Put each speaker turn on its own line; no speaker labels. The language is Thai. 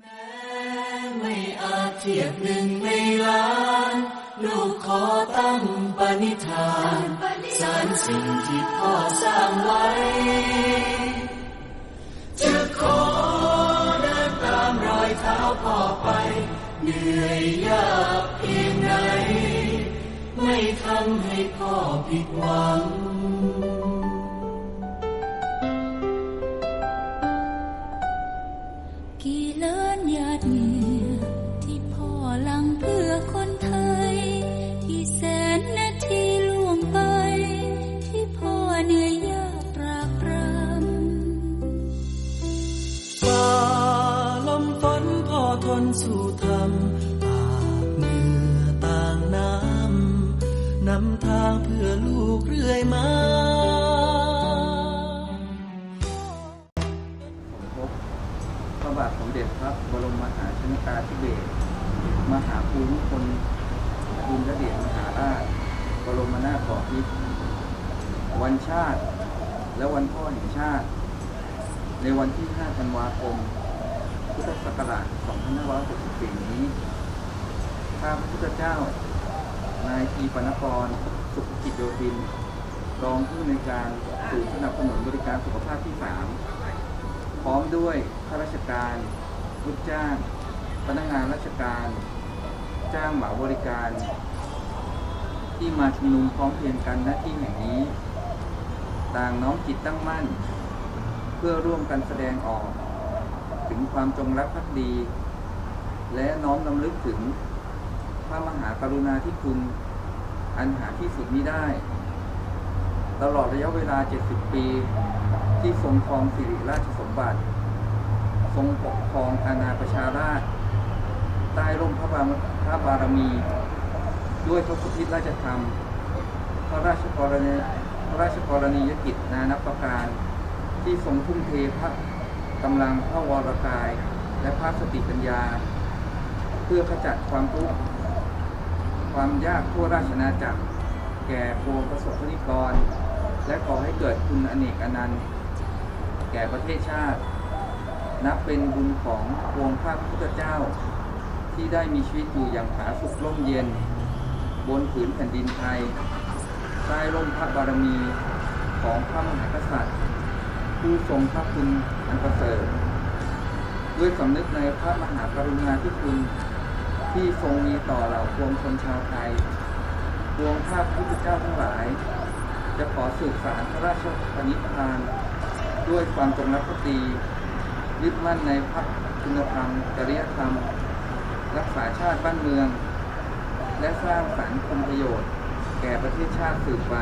แม้ไม่อาจเทียบหนึ่งในล้านลูกขอตั้งปณิธานสารสิ่งที่พ่อสร้างไว้ จะขอเดินตามรอยเท้าพ่อไป เหนื่อยยากเพียงไหนไม่ทำให้พ่อผิดหวังำทางเพื่อลูกเรื่อยมา
พระบาทสมเด็จพระบรมมหาชนกาธิเบศรมหาภูมิพลอดุลยเดชมหาราชบรมนาถบพิตรวันชาติ และวันพ่อแห่งชาติ ในวันที่ 5 ธันวาคม พุทธศักราช 2564 นี้ข้าพระพุทธเจ้า นายทีปนกร สุขกิจโยธิน รองผู้ในการศูนย์สนับสนุนบริการสุขภาพที่ 3 พร้อมด้วยข้าราชการลูกจ้าง พนักงานราชการ จ้างเหมาบริการ ที่มาชุมนุมพร้อมเพรียงกันหน้าที่แห่งนี้ ต่างน้อมจิตตั้งมั่น เพื่อร่วมกันแสดงออก ถึงความจงรักภักดี และน้อมนำลึกถึง ระมหากรุณาธิคุณอันหาที่สุดมิได้ ตลอดระยะเวลา 70 ปี ที่ทรงครองสิริราชสมบัติ ทรงปกครองอาณาประชาราชใต้ร่มพระบารพระบารมี ด้วยทศพิธราชธรรม พระราชกรณีพระราชกรณียกิจนานับประการ ที่ทรงทุ่มเทพระกำลังพระวรกาย และพระสติปัญญา เพื่อขจัดความทุกข์ ความยากทั่วราชอาจักร แก่ปวงประสบนิกร และก่อให้เกิดคุณอเนกอนันต์ แก่ประเทศชาติ นับเป็นบุญของปวงข้าพระพุทธเจ้า ที่ได้มีชีวิตอยู่อย่างผาสุกร่มเย็น บนผืนแผ่นดินไทย ใต้ร่มพระบารมีของพระมหากษัตริย์ ผู้ทรงพระคุณอันประเสริฐด้วยสำนึกในพระมหากรุณาธิคุณ ที่ทรงมีต่อเหล่าปวงชนชาวไทยปวงข้าพพุทธเจ้าทั้งหลาย จะขอสืบสารพระราชปณิธาน ด้วยความจงรักภักดียึดมั่นในพระคุณธรรมจริยธรรม รักษาชาติบ้านเมือง และสร้างสรรค์คุณประโยชน์ แก่ประเทศชาติสืบไป